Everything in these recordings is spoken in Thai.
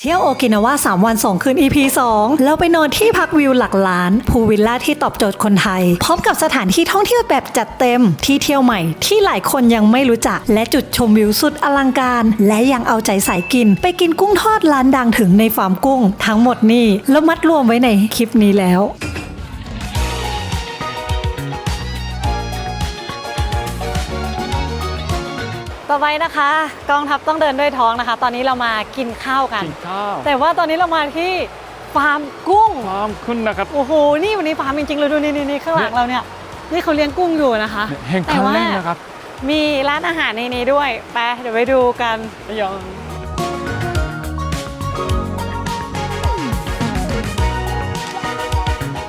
เที่ยวโอกินาวา3 วัน 2 คืน EP 2 แล้วไปนอนที่พักวิวหลักล้านพูลวิลล่าที่ตอบโจทย์คนไทย พร้อมกับสถานที่ท่องเที่ยวแบบจัดเต็ม ที่เที่ยวใหม่ที่หลายคนยังไม่รู้จัก และจุดชมวิวสุดอลังการ และยังเอาใจสายกิน ไปกินกุ้งทอดร้านดังถึงในฟาร์มกุ้ง ทั้งหมดนี่แล้วมัดรวมไว้ในคลิปนี้แล้ว ต่อไปนะคะ กองทัพต้องเดินด้วยท้องนะคะ ตอนนี้เรามากินข้าวกัน กินข้าวแต่ว่าตอนนี้เรามาที่ฟาร์มกุ้งความขึ้นนะครับ โอ้โห นี่วันนี้ฟาร์มจริงๆเลยดูนี่นี่นี่ข้างหลังเราเนี่ย นี่เขาเลี้ยงกุ้งอยู่นะคะ แห่งคแต่รั้งว่าแรกนะครับมีร้านอาหารในนี้ด้วย ไป เดี๋ยวไปดูกันยัง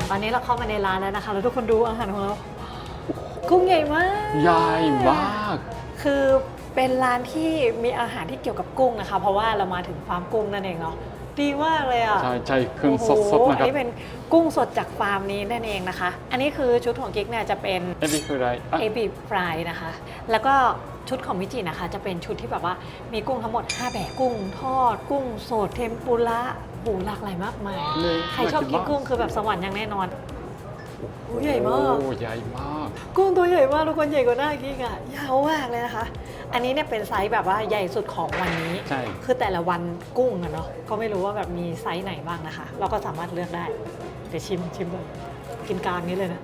ตอนนี้เราเข้ามาในร้านแล้วนะคะ แล้วทุกคนดูอาหารของเรา กุ้งใหญ่มาก ใหญ่มาก คือ เป็นร้านที่มีอาหารที่เกี่ยวกับกุ้งนะคะ เพราะว่าเรามาถึงฟาร์มกุ้งนั่นเองเนาะดีมากเลยอะใช่ใช่เครื่องโอ้โหสดๆนะคอัรับนี้เป็นกุ้งสดจากฟาร์มนี้นั่นเองนะคะ อันนี้คือชุดของกิ๊กเนี่ยจะเป็นเอ็นนี่คืออะไรอะเอบีฟรายนะคะ แล้วก็ชุดของมิจินะคะ จะเป็นชุดที่แบบว่ามีกุ้งทั้งหมด 5 แบบกุ้งทอด กุ้งสดเทมปุระหูหลากหลายมากมายเลยใครชอบกินกุ้งคือแบบสวรรค์อย่างแน่นอนโอ้ใหญ่มากโอ้ใหญ่มาก กุ้งตัวใหญ่มากทุกคนใหญ่กว่าหน้ากิ๊กอะยาวมากเลยนะคะ อันนี้เนี่ยเป็นไซส์แบบว่าใหญ่สุดของวันนี้ ใช่ คือแต่ละวันกุ้งอะเนาะก็ไม่รู้ว่าแบบมีไซส์ไหนบ้างนะคะ เราก็สามารถเลือกได้ เดี๋ยวชิมชิมเลยกินกลางนี้เลยนะ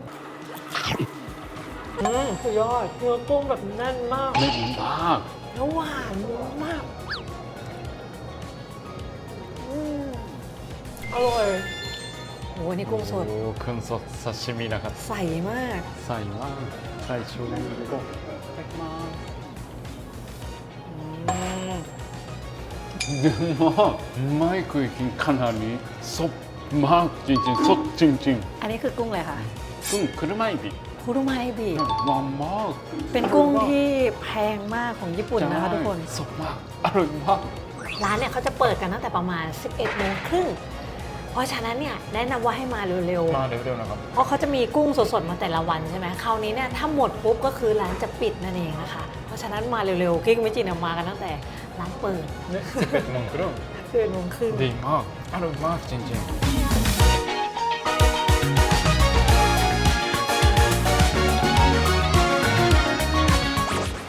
อืมสุดยอดเนื้อกุ้งแบบแน่นมากเล็กมากแล้วหวานมากอืมอร่อยโอ้โหนี่กุ้งสด โอ้เครื่องสดซาชิมินะครับ ใสมาก ใส่มาก ใส่ชูก็เล็กมาก ดือมากไม่เคยกินขนาดนี้สดมากจริงๆสดจริงอันนี้คือกุ้งเลยค่ะๆซึ่งคุรุมาอิบิคุรุมาเอบิหวานมากเป็นกุ้งที่แพงมากของญี่ปุ่นนะคะทุกคน ใช่สดมากอร่อยมาก ร้านเนี่ยเขาจะเปิดกันตั้งแต่ประมาณ 11โมงครึ่ง เพราะฉะนั้นเนี่ยแนะนำว่าให้มาเร็วมาเร็วๆนะครับ ๆ เพราะเขาจะมีกุ้งสดๆมาแต่ละวันใช่ไหมคราวนี้เนี่ยถ้าหมดปุ๊บก็คือร้านจะปิดนั่นเองนะคะ เพราะฉะนั้นมาเร็วๆกิ๊กมิจิเนี่ยมากันตั้งแต่ ร้านเปิด เนี่ย11โมงครึ่ง11โมงครึ่งดีมากอร่อยมากจริงๆ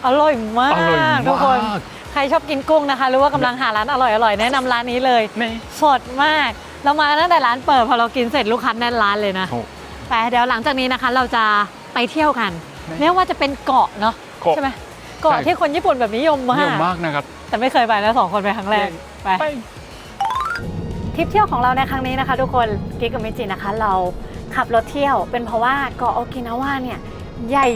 อร่อยมากอร่อยมากทุกคนใครชอบกินกุ้งนะคะ หรือว่ากำลังหาร้านอร่อยๆแนะนำร้านนี้เลยไม่สดมาก เรามาตั้งแต่ร้านเปิดพอเรากินเสร็จลูกค้าแน่นร้านเลยนะโอ้แต่เดี๋ยวหลังจากนี้นะคะเราจะไปเที่ยวกันไม่เรียกว่าจะเป็นเกาะเนาะเกาะใช่ไหมเกาะใช่ ที่คนญี่ปุ่นแบบนิยมมาเยกอะมากนะครับ แต่ไม่เคยไปนะสองคนไปครั้งแรกไปไปทริปเที่ยวของเราในครั้งนี้นะคะ ทุกคนกิ๊กกับมิจินะคะ เราขับรถเที่ยว เป็นเพราะว่าเกาะโอกินาวาเนี่ยใหญ่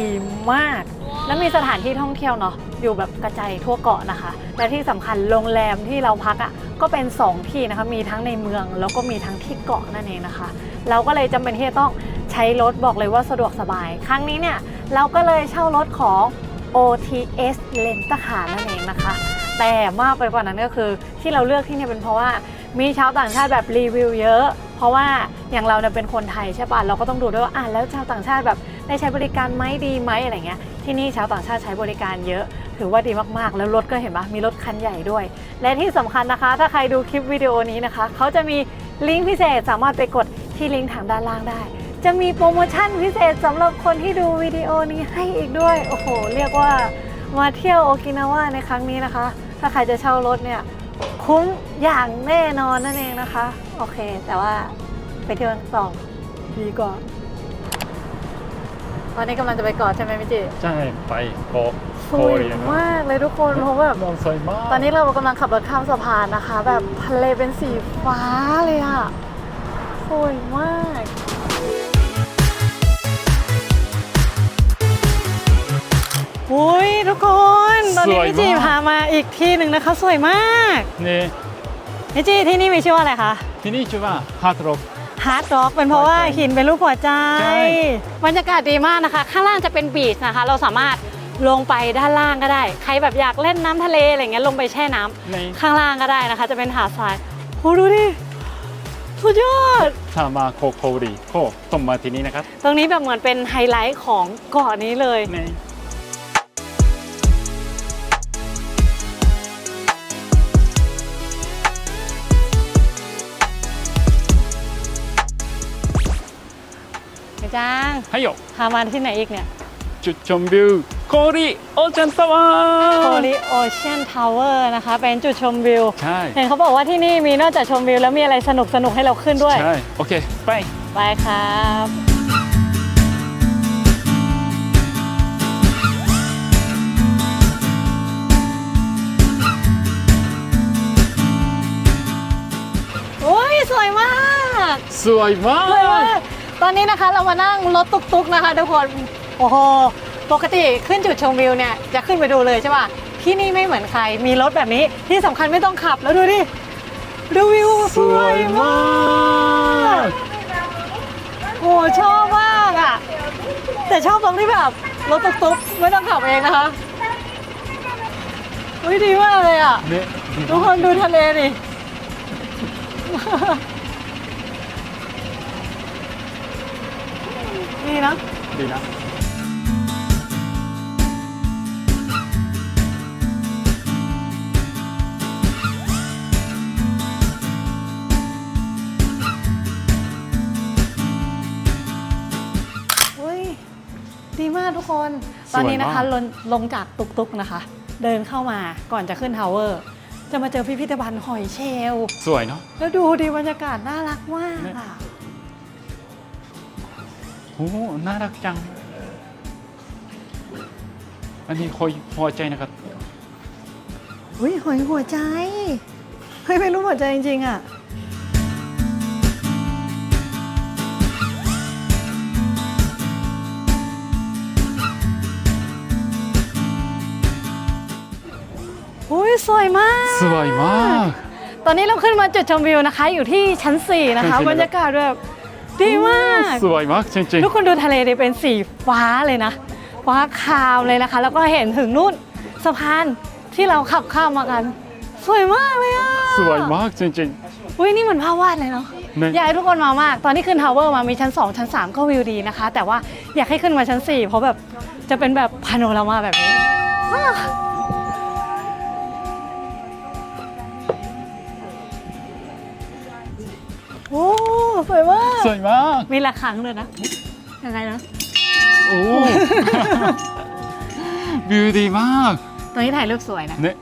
มาก และมีสถานที่ท่องเที่ยวเนาะอยู่แบบกระจายทั่วเกาะนะคะ และที่สำคัญโรงแรมที่เราพักอะ่ะก็เป็น 2 ที่นะคะมีทั้งในเมืองแล้วก็มีทั้งที่เกาะนั่นเองนะคะ เราก็เลยจำเป็นที่จะต้องใช้รถบอกเลยว่าสะดวกสบาย ครั้งนี้เนี่ยเราก็เลยเช่ารถของ OTS r e n t a c a r นั่นเองนะคะ แต่มากไปกว่านั้นก็คือที่เราเลือกที่เนี่ยเป็นเพราะว่ามีชาวต่างชาติแบบรีวิวเยอะ เพราะว่าอย่างเราเนี่ยเป็นคนไทยใช่ป่ะเราก็ต้องดูด้วยว่าอะแล้วชาวต่างชาติแบบได้ใช้บริการไหมดีไหมอะไรเงี้ยที่นี่ชาวต่างชาติใช้บริการเยอะ ถือว่าดีมากๆ แล้วรถก็เห็นปะมีรถคันใหญ่ด้วย และที่สำคัญนะคะ ถ้าใครดูคลิปวิดีโอนี้นะคะเขาจะมีลิงก์พิเศษสามารถไปกดที่ลิงก์ทางด้านล่างได้ จะมีโปรโมชั่นพิเศษสำหรับคนที่ดูวิดีโอนี้ให้อีกด้วย โอ้โห เรียกว่ามาเที่ยวโอกินาวาในครั้งนี้นะคะ ถ้าใครจะเช่ารถเนี่ย คุ้มอย่างแน่นอนนั่นเองนะคะ โอเค แต่ว่าไปเที่ยวกันต่อดีกว่าตอนนี้กำลังจะไปเกาะใช่ไหมมิจิใช่ไปเกาะสวยมากเลยทุกคนเพราะแบบมองสวยมากตอนนี้เรากำลังขับรถข้ามสะพานนะคะ แบบทะเลเป็นสีฟ้าเลยอะสวยมาก อุ้ยทุกคน ตอนนี้มิจิพามาอีกที่หนึ่งนะคะ สวยมากนี่มิจิที่นี่มีชื่อว่าอะไรคะที่นี่ชื่อว่าฮาร์ดร็อก ฮาร์ดร็อกเป็นเพราะว่าใช่หินเป็นรูปหัวใจใช่ บรรยากาศดีมากนะคะ ข้างล่างจะเป็นบีชนะคะ เราสามารถลงไปด้านล่างก็ได้ ใครแบบอยากเล่นน้ำทะเลอะไรเงี้ยลงไปแช่น้ำในข้างล่างก็ได้นะคะ จะเป็นหาดทรายโหดูดิสุดยอดถ้ามาโคโครีก็ต้องมาที่นี่นะครับตรงนี้แบบเหมือนเป็นไฮไลท์ของเกาะนี้เลย นี่ จังฮัลโหพามาที่ไหนอีกเนี่ย จุดชมวิวโคริโอเชียนทาวเวอร์โคริโอเชียนทาวเวอร์นะคะ เป็นจุดชมวิว ใช่ เห็นเขาบอกว่าที่นี่มีนอกจากชมวิวแล้วมีอะไรสนุกสนุกให้เราขึ้นด้วย ใช่ โอเค ไป ไปครับสวยมาก สวยมาก ตอนนี้นะคะเรามานั่งรถตุกๆนะคะทุกคน โอ้โห ปกติขึ้นจุดชมวิวเนี่ยจะขึ้นไปดูเลยใช่ป่ะ ที่นี่ไม่เหมือนใคร มีรถแบบนี้ที่สำคัญไม่ต้องขับแล้วดูดิ ดูวิวสสววยยมามากกโอ้ชอบมากอะ แต่ชอบตรงที่แบบรถตุ๊กๆไม่ต้องขับเองนะคะอุ้ยดีมากเลยอะ เนี่ยทุกคนดูทะเลดิ ดีนะ ดีนะ อุ้ย ดีมากทุกคน ตอนนี้นะคะลงลงจากตุกๆนะคะ เดินเข้ามาก่อนจะขึ้นทาวเวอร์ จะมาเจอพิพิธภัณฑ์หอยเชลล์สวยเนาะ แล้วดูดิบรรยากาศน่ารักมากอะ โอ้น่ารักจัง อันนี้คอยพอใจนะครับ อุ้ยหอยหัวใจ เฮ้ยไม่รู้หัวใจจริง ๆ อะ อุ้ยสวยมาก สวยมาก ตอนนี้เราขึ้นมาจุดชมวิวนะคะ อยู่ที่ชั้น 4 นะคะชั้นสี่บรรยากาศแบบ ดีมาก สวยมากจริง ทุกคนดูทะเลดิเป็นสีฟ้าเลยนะฟ้าครามเลยนะคะ แล้วก็เห็นถึงนู่นสะพานที่เราขับข้ามมากัน สวยมากเลยอะๆ สวยมากจริง อุ้ยนี่เหมือนภาพวาดเลยเนาะเนี่ยอยากให้ทุกคนมามาก ตอนที่ขึ้นทาวเวอร์มามีชั้น 2 ชั้น 3 ก็วิวดีนะคะ แต่ว่าอยากให้ขึ้นมาชั้น 4 เพราะแบบจะเป็นแบบพาโนรามาแบบนี้ว้า สวยมากๆสวยมากมีระฆังด้วยนะยังไงนะโอ้วิวดีมากตรงนี้ถ่ายรูปสวยนะเนี่ย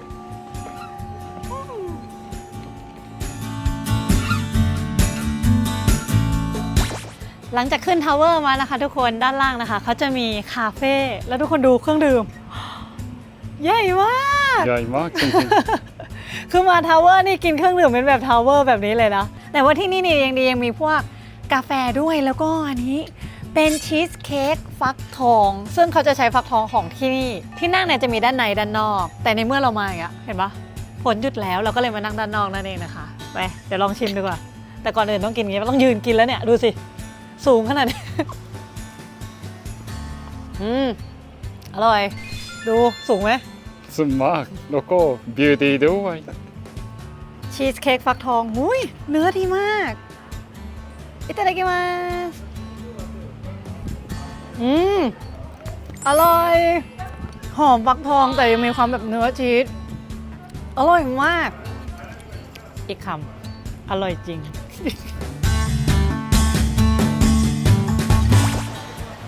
หลังจากขึ้นทาวเวอร์มานะคะ ทุกคนด้านล่างนะคะเขาจะมีคาเฟ่แล้วทุกคนดูเครื่องดื่มใหญ่มากใหญ่มากจริงคือมาทาวเวอร์นี่กินเครื่องดื่มเป็นแบบทาวเวอร์แบบนี้เลยนะแต่ว่าที่นี่นี่ยังดียังมีพวก กาแฟด้วยแล้วก็อันนี้เป็นชีสเค้กฟักทอง ซึ่งเขาจะใช้ฟักทองของที่นี่ ที่นั่งเนี่ยจะมีด้านในด้านนอก แต่ในเมื่อเรามาอย่างเงี้ยเห็นปะฝนหยุดแล้วเราก็เลยมานั่งด้านนอกนั่นเองนะคะไปเดี๋ยวลองชิมดีกว่า แต่ก่อนอื่นต้องกินอย่างงี้ต้องยืนกินแล้วเนี่ย ดูสิ สูงขนาดนี้อืมอร่อย ดูสูงไหมๆสวยมากแล้วก็วิวดีด้วยชีสเค้กฟักทองหุยเนื้อดีมาก อิตาลีกิมาอืม อร่อย หอมฟักทองแต่ยังมีความแบบเนื้อชีส อร่อยมาก อีกคำ อร่อยจริง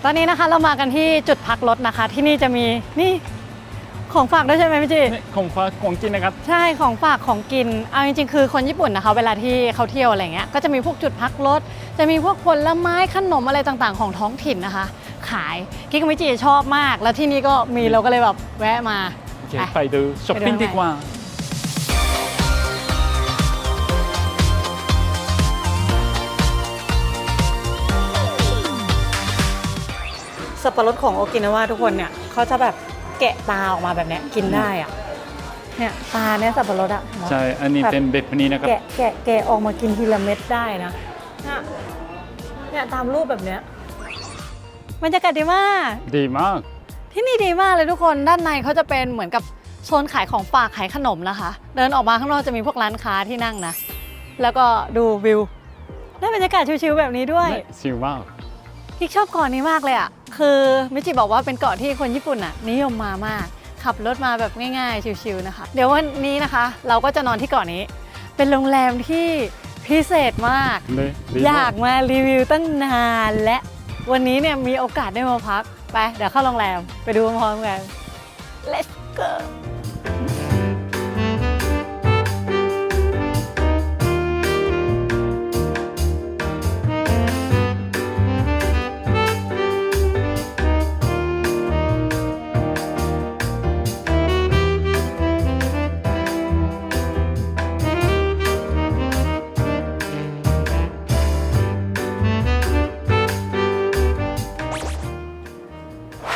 ตอนนี้นะคะเรามากันที่จุดพักรถนะคะ ที่นี่จะมีนี่ ของฝากด้วยใช่ไหมพี่จีนี่ของฟ้ากของกินนะครับ ใช่ของฝากของกิน เอาจริงๆ คือคนญี่ปุ่นนะคะเวลาที่เขาเที่ยวอะไรเงี้ย ก็จะมีพวกจุดพักรถ จะมีพวกผลไม้ขนมอะไรต่างๆ ของท้องถิ่นนะคะ ขายกิกามิจิชอบมาก แล้วที่นี่ก็มีเราก็เลยแบบแวะมาโอเคไปไปดูช้อปปิ้งไปดูดีกว่าสับปะรดของโอกินาวาทุกคนเนี่ยเขาจะแบบ แกะตาออกมาแบบเนี้ยกินได้อะเนี่ยตาเนี่ยสับปะรดอะเนาะใช่ อันนี้แบบเป็นแบบนี้นะครับ แกะแกะแกะออกมากินทีละเม็ดได้นะเนี่ยเนี่ยตามรูปแบบเนี้ยบรรยากาศดีมาก ดีมาก ที่นี่ดีมากเลยทุกคนด้านในเขาจะเป็นเหมือนกับโซนขายของฝากขายขนมนะคะ เดินออกมาข้างนอกจะมีพวกร้านค้าที่นั่งนะ แล้วก็ดูวิวได้บรรยากาศชิลๆแบบนี้ด้วยสิวมาก พี่ชอบเกาะนี้มากเลยอะ คือมิจิบอกว่าเป็นเกาะที่คนญี่ปุ่นอะนิยมมามาก ขับรถมาแบบง่ายๆ ชิลๆนะคะ เดี๋ยววันนี้นะคะ เราก็จะนอนที่เกาะนี้ เป็นโรงแรมที่พิเศษมากเลยดีอยากมารีวิวตั้งนานและวันนี้เนี่ยมีโอกาสได้มาพัก ไป เดี๋ยวเข้าโรงแรม ไปดูพร้อมๆกัน let's go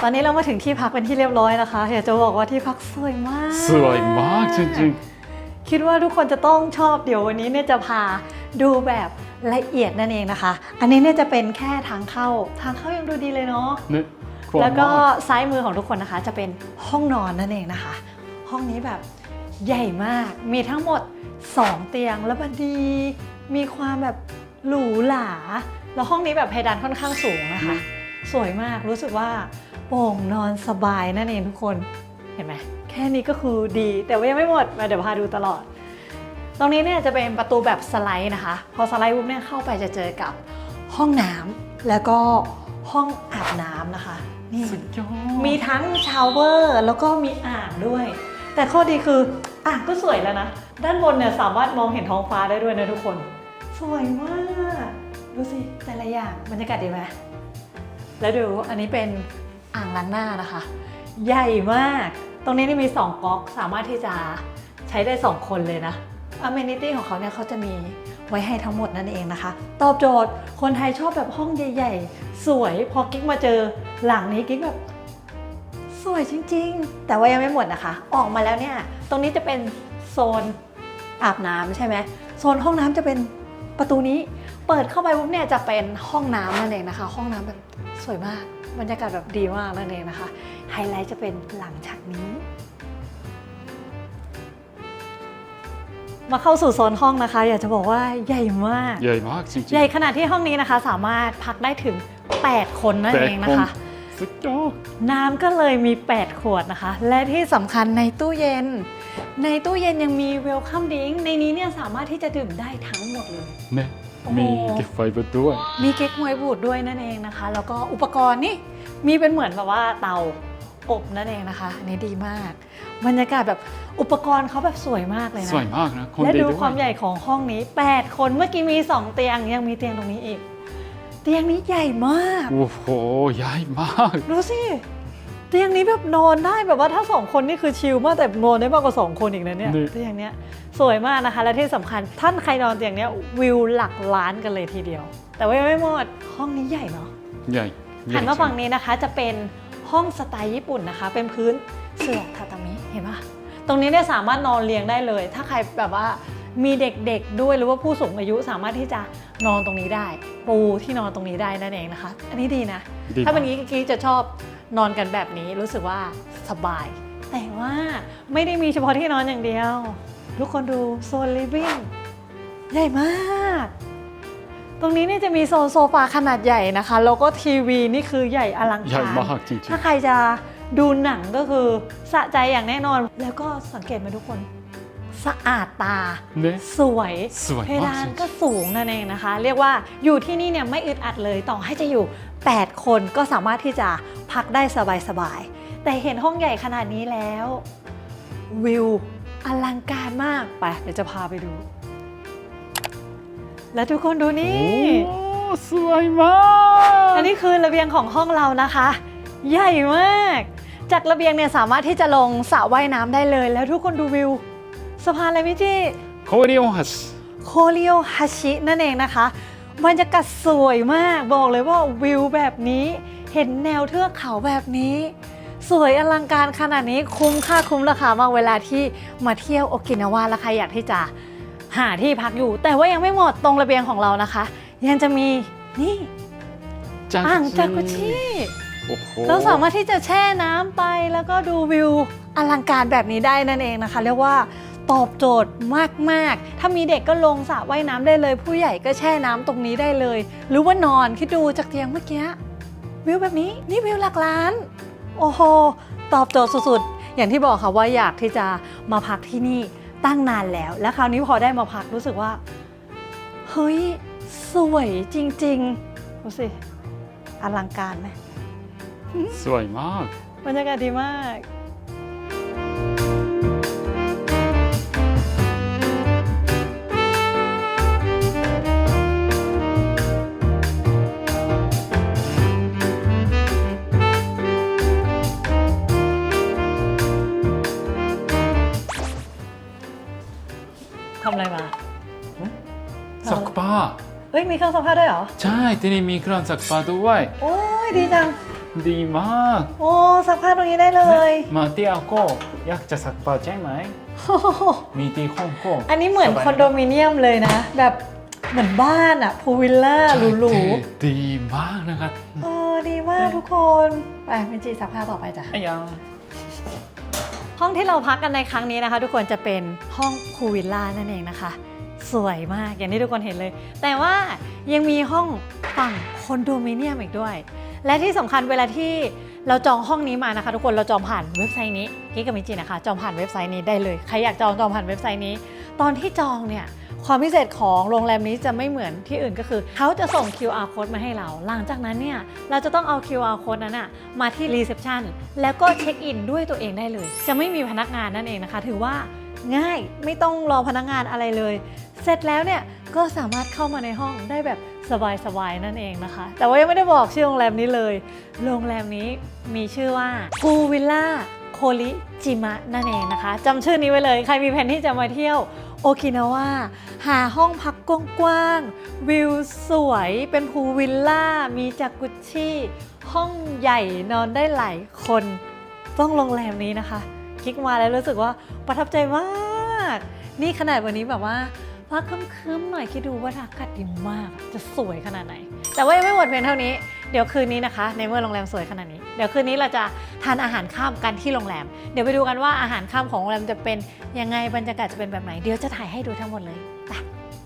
ตอนนี้เรามาถึงที่พักเป็นที่เรียบร้อยนะคะอยากจะบอกว่าที่พักสวยมาก สวยมากจริงคิดว่าทุกคนจะต้องชอบเดี๋ยววันนี้เนี่ยจะพาดูแบบละเอียดนั่นเองนะคะ อันนี้เนี่ยจะเป็นแค่ทางเข้า ทางเข้ายังดูดีเลยเนาะๆเนี่ยกว้างแล้วก็มากซ้ายมือของทุกคนนะคะ จะเป็นห้องนอนนั่นเองนะคะ ห้องนี้แบบใหญ่มาก มีทั้งหมด 2 เตียงแล้วบันดี มีความแบบหรูหรา แล้วห้องนี้แบบเพดานค่อนข้างสูงนะคะ สวยมากรู้สึกว่า โปร่งนอนสบายนั่นเองทุกคน เห็นไหมแค่นี้ก็คือดี แต่ว่ายังไม่หมดมาเดี๋ยวพาดูตลอด ตรงนี้เนี่ยจะเป็นประตูแบบสไลด์นะคะ พอสไลด์ปุ๊บเนี่ยเข้าไปจะเจอกับห้องน้ำแล้วก็ห้องอาบน้ำนะคะ นี่สุดยอดมีทั้งชาวเวอร์แล้วก็มีอ่างด้วย แต่ข้อดีคืออ่างก็สวยแล้วนะ ด้านบนเนี่ยสามารถมองเห็นท้องฟ้าได้ด้วยนะทุกคน สวยมาก ดูสิแต่ละอย่างบรรยากาศดีไหมแล้วดูอันนี้เป็น อ่างล้างหน้านะคะ ใหญ่มาก ตรงนี้นี่มี 2 ก๊อกสามารถที่จะใช้ได้ 2 คนเลยนะอเมนิตี้ของเขาเนี่ยเขาจะมีไว้ให้ทั้งหมดนั่นเองนะคะ ตอบโจทย์คนไทยชอบแบบห้องใหญ่ๆ สวยพอกิ๊กมาเจอหลังนี้กิ๊กแบบสวยจริงๆ แต่ว่ายังไม่หมดนะคะ ออกมาแล้วเนี่ย ตรงนี้จะเป็นโซนอาบน้ำใช่ไหมโซนห้องน้ำจะเป็นประตูนี้ เปิดเข้าไปปุ๊บเนี่ยจะเป็นห้องน้ำนั่นเองนะคะ ห้องน้ำแบบสวยมาก บรรยากาศแบบดีมากนั่นเองนะคะ ไฮไลท์จะเป็นหลังฉากนี้ มาเข้าสู่โซนห้องนะคะ อยากจะบอกว่าใหญ่มาก ใหญ่มากจริงๆใหญ่ขนาดที่ห้องนี้นะคะ สามารถพักได้ถึง 8 คนนั่นเองนะคะสุดยอดน้ำก็เลยมี 8 ขวดนะคะ และที่สำคัญในตู้เย็น ในตู้เย็นยังมีเวลคัมดิ้งในนี้เนี่ยสามารถที่จะดื่มได้ทั้งหมดเลยเนี่ยโอ้โห มีเก็บไฟเบอร์ด้วย มีเก๊กฮวยบูดด้วยนั่นเองนะคะ แล้วก็อุปกรณ์นี่มีเป็นเหมือนแบบว่าเตาอบนั่นเองนะคะอันนี้ดีมาก บรรยากาศแบบอุปกรณ์เขาแบบสวยมากเลยนะสวยมากนะคนและดีดูด้วยความใหญ่ของห้องนี้ 8 คนเมื่อกี้มี 2 เตียงยังมีเตียงตรงนี้อีก เตียงนี้ใหญ่มาก โอ้โหใหญ่มาก ดูสิ เตียงนี้แบบนอนได้แบบว่าถ้าสองคนนี่คือชิลมากแต่นอนได้มากกว่าสองคนอีกนะเนี่ยนี่ เตียงเนี้ยสวยมากนะคะ และที่สำคัญท่านใครนอนเตียงเนี้ยวิวหลักล้านกันเลยทีเดียว แต่ว่ายังไม่หมดห้องนี้ใหญ่เนาะ ใหญ่หันมาใหญ่ฝั่งนี้นะคะจะเป็นห้องสไตล์ญี่ปุ่นนะคะ เป็นพื้นเสื่อทาตามิเห็นปะตรงนี้เนี่ยสามารถนอนเรียงได้เลย ถ้าใครแบบว่ามีเด็กๆด้วยหรือว่าผู้สูงอายุสามารถที่จะนอนตรงนี้ได้ ปูที่นอนตรงนี้ได้นั่นเองนะคะ อันนี้ดีนะ ดีถ้าเป็นมากงี้กี้จะชอบ นอนกันแบบนี้รู้สึกว่าสบาย แต่ว่าไม่ได้มีเฉพาะที่นอนอย่างเดียว ทุกคนดูโซนลิฟวิ่งใหญ่มาก ตรงนี้เนี่ยจะมีโซนโซฟาขนาดใหญ่นะคะ แล้วก็ทีวีนี่คือใหญ่อลังใหญ่การมากจริงถ้าใครจะดูหนังก็คือสะใจอย่างแน่นอน แล้วก็สังเกตไหมทุกคน สะอาดตาๆเนี่ยสวยสวยเพมากดานจริงๆก็สูงนั่นเองนะคะ เรียกว่าอยู่ที่นี่เนี่ยไม่อึดอัดเลยต่อให้จะอยู่ 8 คนก็สามารถที่จะพักได้สบายๆ แต่เห็นห้องใหญ่ขนาดนี้แล้ว วิวอลังการมาก ไปเดี๋ยวจะพาไปดู และทุกคนดูนี่ โอ้สวยมากอันนี้คือระเบียงของห้องเรานะคะ ใหญ่มาก จากระเบียงเนี่ยสามารถที่จะลงสระว่ายน้ำได้เลย แล้วทุกคนดูวิวสะพานอะไรมิจิโคเรียฮัสโคเรียวฮาชินั่นเองนะคะ บรรยากาศสวยมากบอกเลยว่าวิวแบบนี้เห็นแนวเทือกเขาแบบนี้ สวยอลังการขนาดนี้คุ้มค่าคุ้มราคามากเวลาที่มาเที่ยวโอกินาวาแล้วใครอยากที่จะหาที่พักอยู่ แต่ว่ายังไม่หมดตรงระเบียงของเรานะคะ ยังจะมีนี่จังอ่างจากุชิโอ้โหเราสามารถที่จะแช่น้ำไปแล้วก็ดูวิวอลังการแบบนี้ได้นั่นเองนะคะ เรียกว่า ตอบโจทย์มาก ๆ ถ้ามีเด็กก็ลงสระว่ายน้ำได้เลย ผู้ใหญ่ก็แช่น้ำตรงนี้ได้เลย หรือว่านอนคิดดูจากเตียงเมื่อกี้วิวแบบนี้นี่วิวหลักล้าน โอ้โห ตอบโจทย์สุดๆ อย่างที่บอกค่ะว่าอยากที่จะมาพักที่นี่ตั้งนานแล้ว และคราวนี้พอได้มาพักรู้สึกว่า เฮ้ย สวยจริงๆดูสิอลังการไหมสวยมาก บรรยากาศดีมาก ยมีเครื่องซักผ้าด้วยเหรอ ใช่ที่นี่มีเครื่องสักผ้าด้วย โอ้ยดีจัง ดีมาก โอ้ซักผ้าตรงนี้ได้เลยมาเที่ยวก็อยากจะสักผ้าใช่ไหมโอ้โหมีที่ฮ่องกงอันนี้เหมือนสบายคอนโดมิเนียมเลยนะ แบบเหมือนบ้านอะพูลวิลล่าหรูดีมากนะครับๆเออดีมากทุกคน ไปเมจิซักผ้าต่อไปจ้ะไอ้ยังห้องที่เราพักกันในครั้งนี้นะคะ ทุกคนจะเป็นห้องพูลวิลล่านั่นเองนะคะ สวยมากอย่างที่ทุกคนเห็นเลย แต่ว่ายังมีห้องฝั่งคอนโดมิเนียมอีกด้วย และที่สำคัญเวลาที่เราจองห้องนี้มานะคะ ทุกคนเราจองผ่านเว็บไซต์นี้กิ๊กกับมิจินะคะ จองผ่านเว็บไซต์นี้ได้เลยใครอยากจองจองผ่านเว็บไซต์นี้ ตอนที่จองเนี่ยความพิเศษของโรงแรมนี้จะไม่เหมือนที่อื่นก็คือ เขาจะส่ง QR code มาให้เรา หลังจากนั้นเนี่ยเราจะต้องเอา QR code นั้นอะมาที่รีเซพชันแล้วก็เช็คอินด้วยตัวเองได้เลย จะไม่มีพนักงานนั่นเองนะคะ ถือว่า ง่ายไม่ต้องรอพนักงานอะไรเลย เสร็จแล้วเนี่ยก็สามารถเข้ามาในห้องได้แบบสบายๆนั่นเองนะคะ แต่ว่ายังไม่ได้บอกชื่อโรงแรมนี้เลย โรงแรมนี้มีชื่อว่าพูวิลล่าโคลิจิมะนั่นเองนะคะจำชื่อนี้ไว้เลย ใครมีแผนที่จะมาเที่ยวโอกินาวาหาห้องพักกว้างๆวิวสวย เป็นพูวิลล่า มีจากกุชชี่ ห้องใหญ่นอนได้หลายคน ต้องโรงแรมนี้นะคะ คลิกมาแล้วรู้สึกว่าประทับใจมาก นี่ขนาดวันนี้แบบว่าฟ้าคึ้มๆหน่อยคิดดูว่าอากาศดีมากจะสวยขนาดไหน แต่ว่ายังไม่หมดเพียงเท่านี้เดี๋ยวคืนนี้นะคะ ในเมื่อโรงแรมสวยขนาดนี้ เดี๋ยวคืนนี้เราจะทานอาหารข้ามกันที่โรงแรม เดี๋ยวไปดูกันว่าอาหารข้ามของโรงแรมจะเป็นยังไงบรรยากาศจะเป็นแบบไหนเดี๋ยวจะถ่ายให้ดูทั้งหมดเลยไป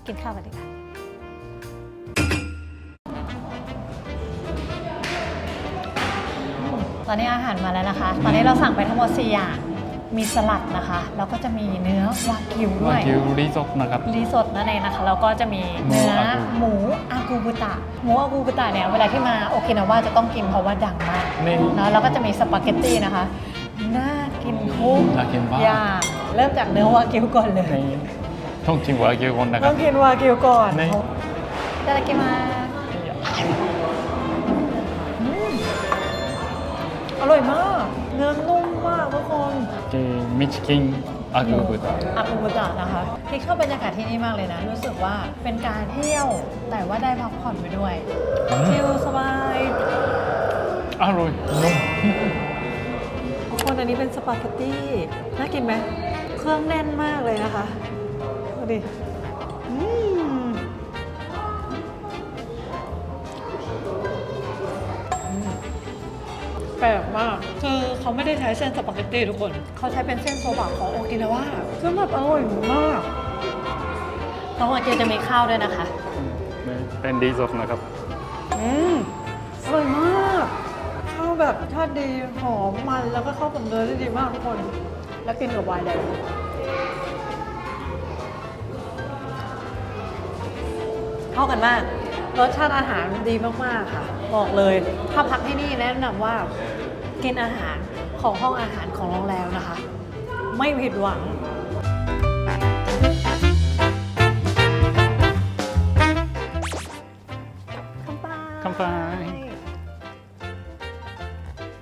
กินข้าวกันดีกว่าตอนนี้อาหารมาแล้วนะคะ ตอนนี้เราสั่งไปทั้งหมด4อย่าง มีสลัดนะคะ แล้วก็จะมีเนื้อวากิวด้วยวายกิวรีสดนะครับ รีสดนั่นเองนะคะ แล้วก็จะมีเนื้อหมูอากูบุตะ หมูอากูบุตะเนี่ยเวลาที่มาโอกินาว่าจะต้องกินเพราะว่าดังมากนะแล้วก็จะมีสปาเกตตี้นะคะน่ากินทุกน่ากินมาก อย่างเริ่มจากเนื้อวากิวก่อนเลยต้องกินวากิวก่อนนะคต้องกินวากิวก่อนเดี๋เตะกินมาอร่อยมาก เนื้อนุ่ม มากทุกคนกินมิชคิงอากูบุตะอากูบุตะนะคะที่ชอบบรรยากาศที่นี่มากเลยนะ รู้สึกว่าเป็นการเที่ยวแต่ว่าได้พักผ่อนไปด้วยชิลสบายอร่อยนุ่มทุกคนอันนี้เป็นสปาเกตตี้น่ากินไหมเครื่องแน่นมากเลยนะคะดูดิอืมอืมแปลกมากคือ เขาไม่ได้ใช้เส้นสปาเกตตี้ทุกคน เขาใช้เป็นเส้นโซบะของโอกินาวาซึ่งแบบอร่อยมากแล้วโอกิจะมีข้าวด้วยนะคะ เป็นริซอตนะครับ อืมอร่อยมากข้าวแบบชาติดีหอมมันแล้วก็เข้ากับเนื้อได้ดีมากทุกคน แล้วกินกับไวน์แดงเข้ากันมากรสชาติอาหารดีมากๆค่ะ บอกเลย ถ้าพักที่นี่แนะนำว่ากินอาหาร ของห้องอาหารของโรงแรมนะคะ ไม่ผิดหวังคำปาคำปาย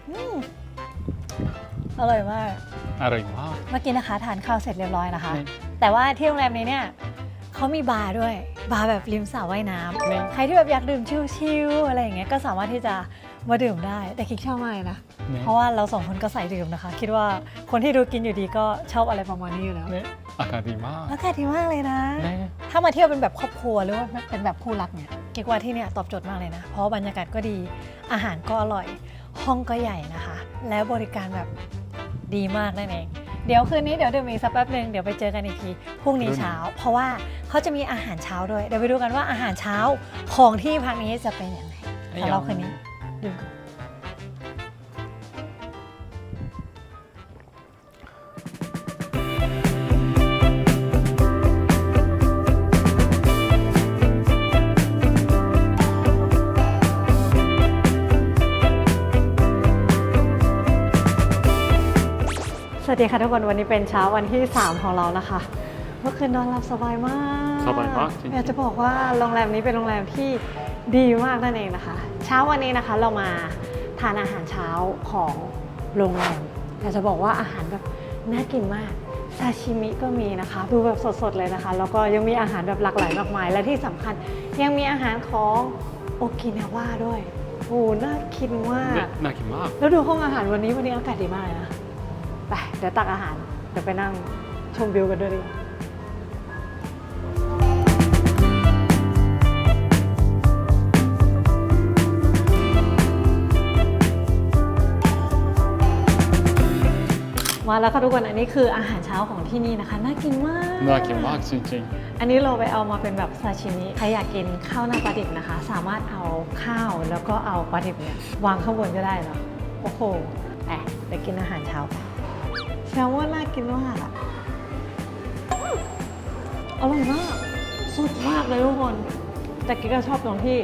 อืมอร่อยมาก อร่อยมาก เมื่อกี้นะคะทานข้าวเสร็จเรียบร้อยนะคะนี่แต่ว่าที่โรงแรมนี้เนี่ยเขามีบาร์ด้วย บาร์แบบริมสระว่ายน้ำนี่ใครที่แบบอยากดื่มชิลๆอะไรอย่างเงี้ยก็สามารถที่จะ มาดื่มได้ แต่คิกชอบมากเลยนะนี่เพราะว่าเราสองคนก็ใส่ดื่มนะคะ คิดว่าคนที่ดูกินอยู่ดีก็ชอบอะไรประมาณนี้อยู่แล้วนี่อากาศดีมากอากาศดีมากเลยนะนี่ถ้ามาเที่ยวเป็นแบบครอบครัวหรือว่าเป็นแบบคู่รักเนี่ยคิดว่าที่เนี่ยตอบโจทย์มากเลยนะ เพราะว่าบรรยากาศก็ดี อาหารก็อร่อย ห้องก็ใหญ่นะคะ แล้วบริการแบบดีมากนั่นเอง เดี๋ยวคืนนี้เดี๋ยวเดี๋ยวมีสักแป๊บหนึ่งเดี๋ยวไปเจอกันอีกทีพรุ่งนี้เช้า เพราะว่าเขาจะมีอาหารเช้าด้วย เดี๋ยวไปดูกันว่าอาหารเช้าของที่พักนี้จะเป็นยังไงแต่เราคืนนี้ หนึ่งสวัสดีค่ะทุกคนวันนี้เป็นเช้าวันที่ 3 ของเรานะคะเมื่อคืนนอนหลับสบายมากสบายมากอยากจะบอกว่าโรงแรมนี้เป็นโรงแรมที่ดีมากนั่นเองนะคะ เช้าวันนี้นะคะเรามาทานอาหารเช้าของโรงแรมอยากจะบอกว่าอาหารแบบน่ากินมากซาชิมิก็มีนะคะ ดูแบบสดๆเลยนะคะ แล้วก็ยังมีอาหารแบบหลากหลายมากมาย และที่สำคัญยังมีอาหารของโอกินาวาด้วยโอ้น่ากินมากねน่ากินมาก แล้วดูห้องอาหารวันนี้วันนี้อากาศดีมากเลยนะ ไป เดี๋ยวตักอาหาร เดี๋ยวไปนั่งชมวิวกันด้วยดีกว่า มาแล้วค่ะทุกคนอันนี้คืออาหารเช้าของที่นี่นะคะ น่ากินมากน่ากินมากจริงอันนี้เราไปเอามาเป็นแบบซาชิมิใครอยากกินข้าวหน้าปลาดิบนะคะ สามารถเอาข้าวแล้วก็เอาปลาดิบเนี่ยวางข้างบนก็ได้เนาะโอ้โหแอะเดี๋ยวกินอาหารเช้ากันแซลมอนน่ากินมากอะอร่อยมากสดมากเลยทุกคนแต่กิ๊กก็ชอบตรงที่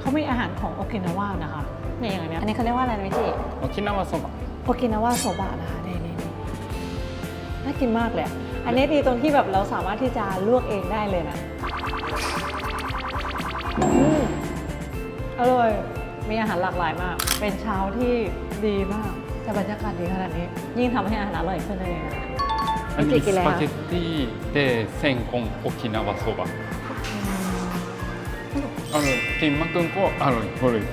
เขามีอาหารของโอกินาวานะคะเนี่ยอย่างเนี้ยอันนี้เขาเรียกว่าอะไรนะพี่จีๆโอกินาวาโซบะโอกินาวาโซบะนะคะนี่นี่นี่ น่ากินมากเลยอะอันนี้ดีตรงที่แบบเราสามารถที่จะลวกเองได้เลยนะอืมอร่อย มีอาหารหลากหลายมาก เป็นเช้าที่ดีมาก แต่บรรยากาศดีขนาดนี้ ยิ่งทำให้อาหารอร่อยขึ้นเลยนะคะอันพี่นี้จีกินสอะไรปาคะเกตตี้เดเซนคงโอกินาวาโซบะอร่อยกินมากกินก็อร่อยอร่อย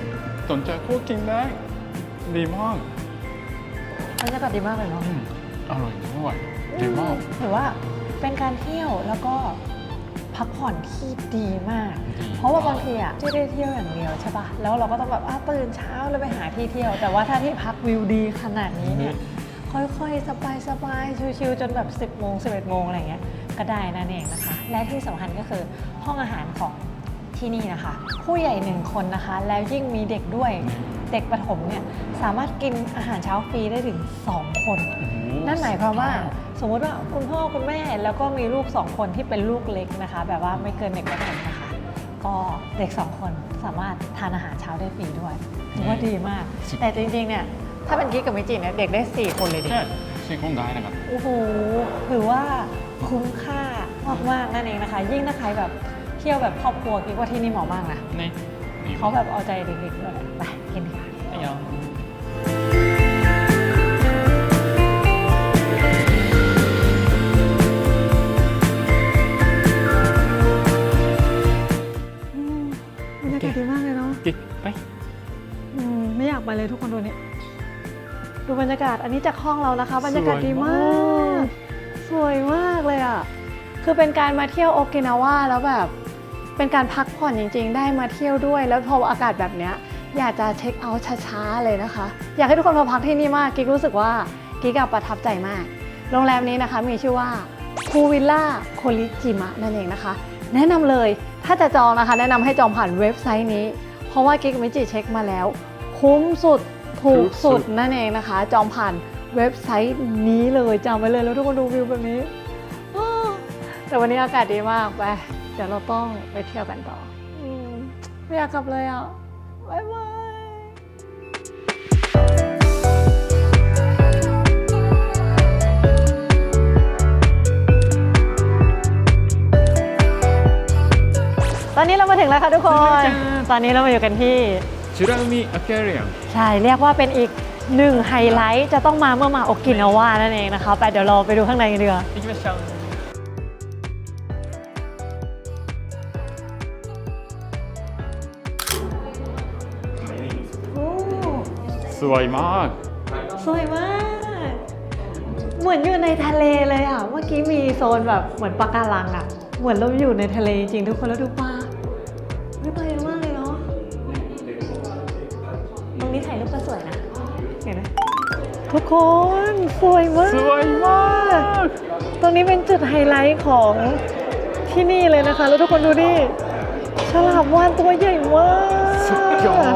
สนใจก็กินได้ดีมากบรรยากาศดีมากเลยเนาะอืมอร่อยด้วย ดีมาก ถือว่าเป็นการเที่ยวแล้วก็พักผ่อนที่ดีมาก ดีเพราะว่าบางทีอะที่ได้เที่ยวอย่างเดียวใช่ปะแล้วเราก็ต้องแบบอะตื่นเช้าแล้วไปหาที่เที่ยว แต่ว่าถ้าที่พักวิวดีขนาดนี้เนี่ย ค่อยๆ สบายๆ ชิวๆ จนแบบ 10 โมง 11 โมงอะไรเงี้ย ก็ได้นั่นเองนะคะ และที่สำคัญก็คือห้องอาหารของ ที่นี่นะคะ ผู้ใหญ่หนึ่งคนนะคะ แล้วยิ่งมีเด็กด้วยเด็กประถมเนี่ยสามารถกินอาหารเช้าฟรีได้ถึง 2 คนโอ้โนั่นหมายความว่าสมมุติว่าคุณพ่อคุณแม่แล้วก็มีลูก 2 คนที่เป็นลูกเล็กนะคะ แบบว่าไม่เกินเด็กประถมนะคะ ก็เด็ก 2 คนสามารถทานอาหารเช้าได้ฟรีด้วยถือว่าดีมาก แต่จริงๆเนี่ยถ้าเป็นกิ๊กกับมิจิเนี่ยเด็กได้ 4 คนเลยดิใช่ซีคงได้นะครับโอ้โหถือว่าคุ้มค่ามากๆนั่นเองนะคะ ยิ่งถ้าใครแบบเที่ยวแบบครอบครัวกิ๊กว่าที่นี่เหมาะมากนะนี่นี่เขาแบบเอาใจเด็กๆด้วยไปกินดีกว่าไม่เอาอืมบรรยากาศดีมากเลยเนาะกิ๊กไปอืมไม่อยากไปเลยทุกคนดูนี่ดูบรรยากาศอันนี้จากห้องเรานะคะ บรรยากาศดีมาก สวยมากเลยอะ คือเป็นการมาเที่ยวโอกินาวาแล้วแบบ เป็นการพักผ่อนจริงๆ ได้มาเที่ยวด้วย แล้วพออากาศแบบเนี้ยอยากจะเช็คเอาท์ช้าๆ เลยนะคะ อยากให้ทุกคนมาพักที่นี่มากกิ๊กรู้สึกว่ากิ๊กอะประทับใจมาก โรงแรมนี้นะคะมีชื่อว่าพูวิลล่าโคลิจิมะนั่นเองนะคะ แนะนำเลยถ้าจะจองนะคะ แนะนำให้จองผ่านเว็บไซต์นี้ เพราะว่ากิ๊กกับมิจิเช็คมาแล้ว คุ้มสุดถูกสุดนั่นเองนะคะ จองผ่านเว็บไซต์นี้เลยจำไว้เลยแล้วทุกคนดูวิวแบบนี้อ้อแต่วันนี้อากาศดีมากไป เดี๋ยวเราต้องไปเที่ยวกันต่ออืมไม่อยากกลับเลยอ่ะบ๊ายบายตอนนี้เรามาถึงแล้วค่ะทุกคน ตอนนี้เรามาอยู่กันที่ จุรามิอควาเรียม ใช่ เรียกว่าเป็นอีกหนึ่งไฮไลท์จะต้องมาเมื่อมาโอกินาวานั่นเองนะคะไปเดี๋ยวเราไปดูข้างในกันดีกว่า 行きましょう วยมาก สวยมาก เหมือนอยู่ในทะเลเลยอะ เมื่อกี้มีโซนแบบเหมือนปะการังอะ เหมือนเราอยู่ในทะเลจริงๆทุกคนแล้วดูปลาไม่ปลาเยอะมากเลยเนาะ ตรงนี้ถ่ายรูปก็สวยนะ เห็นไหมทุกคนสวยมาก สวยมาก ตรงนี้เป็นจุดไฮไลท์ของที่นี่เลยนะคะ แล้วทุกคนดูดิ ฉลามวาฬตัวใหญ่มาก สุดยอด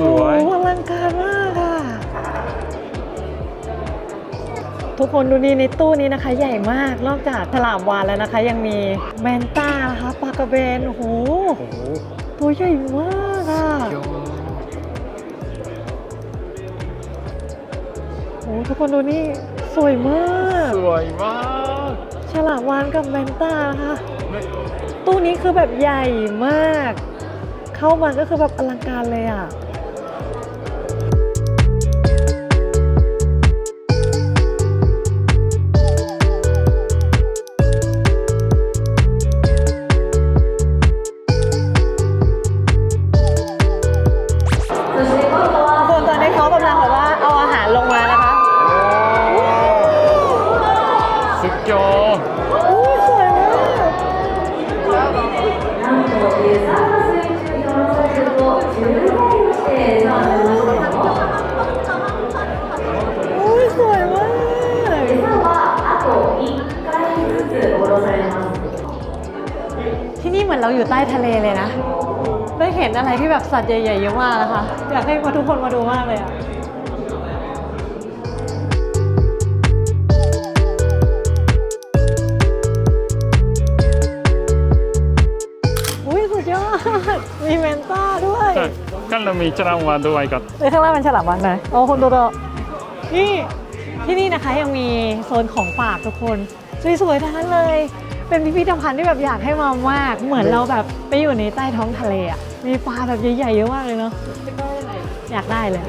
สวยโอ้โหอลังการมากอะทุกคนดูนี่ในตู้นี้นะคะ ใหญ่มาก นอกจากฉลามวาฬแล้วนะคะ ยังมีแมนต้านะคะปลากระเบนโอ้โหโอ้โหตัวใหญ่มากอะยอดโอ้อ้ทุกคนดูนี่สวยมาก สวยมากฉลามวานกับแมนต้านะคะตู้นี้คือแบบใหญ่มาก เข้ามาก็คือแบบอลังการเลยอะ ที่นี่เหมือนเราอยู่ใต้ทะเลเลยนะ ได้เห็นอะไรที่แบบสัตว์ใหญ่ๆเยอะมากนะคะ อยากให้มาทุกคนมาดูมากเลยอะ เรามีฉลามวานด้วยกันเอ้ยข้างล่างเป็นฉลามวาฬนะโอ้คุณโดโดนี่ที่นี่นะคะยังมีโซนของฝากทุกคนสวยๆทั้งนั้นเลย เป็นพิพิธภัณฑ์ที่แบบอยากให้มามาก เหมือนเราแบบไปอยู่ในใต้ท้องทะเลอะมีปลาแบบใหญ่ๆเยอะมากเลยเนาะอยากได้เลย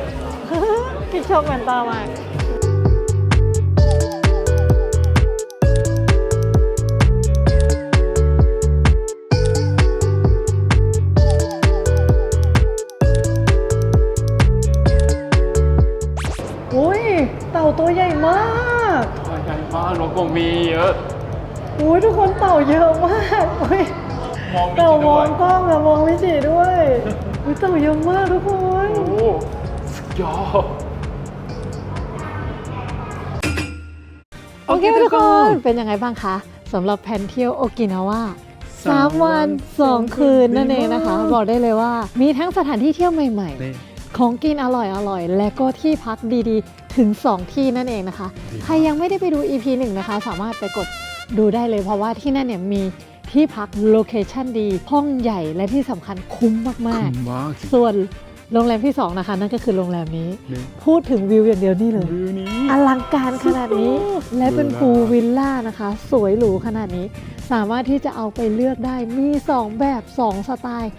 คิดชอบแมนตามาก ต่าเยอะมากอุ้ยมองไม่เต่าเห็นมด้อวยงกล้องอะมองวิจิด้วยอุ้ยเต่าเยอะมากทุกคน โอ้สุดยอด โอเคทุกคน เป็นยังไงบ้างคะสำหรับแผนเที่ยวโอกินาวาสามวันสองคืนนั่นเองนะคะ บอกได้เลยว่ามีทั้งสถานที่เที่ยวใหม่ นี่ ๆ ของกินอร่อยอร่อยๆและก็ที่พักดีๆ ถึง 2 ที่นั่นเองนะคะ ใครยังไม่ได้ไปดู EP 1 นะคะ สามารถไปกด ดูได้เลยเพราะว่าที่นั่นเนี่ยมีที่พักโลเคชั่นดี ห้องใหญ่และที่สำคัญคุ้มมาก มากจริงๆส่วนโรงแรมที่ 2 นะคะ นั่นก็คือโรงแรมนี้ นี่ พูดถึงวิวอย่างเดียวนี่เลย วิวนี้ อลังการขนาดนี้ และเป็นพูลวิลล่านะคะ สวยหรูขนาดนี้ สามารถที่จะเอาไปเลือกได้มี 2 แบบ 2 สไตล์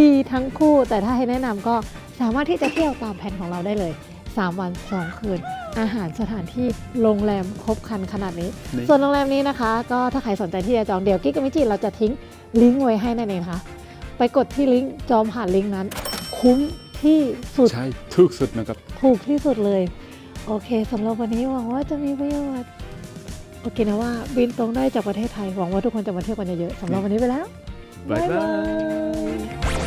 ดีทั้งคู่ แต่ถ้าให้แนะนำก็สามารถที่จะเที่ยวตามแผนของเราได้เลย 3 วัน 2 คืน อาหารสถานที่โรงแรมครบครันขนาดนี้ นี่ ส่วนโรงแรมนี้นะคะ ก็ถ้าใครสนใจที่จะจองเดี๋ยวกิ๊กกับมิจิเราจะทิ้งลิงก์ไว้ให้นั่นเองนะคะไปกดที่ลิงก์จองผ่านลิงก์นั้น คุ้มที่สุด ใช่ทุกสุดนะครับ ถูกที่สุดเลย โอเคสำหรับวันนี้หวังว่าจะมีประโยชน์ โอเคนะว่าบินตรงได้จากประเทศไทย หวังว่าทุกคนจะมาเที่ยวกันเยอะๆสำหรับวันนี้ไปแล้ว บ๊ายบาย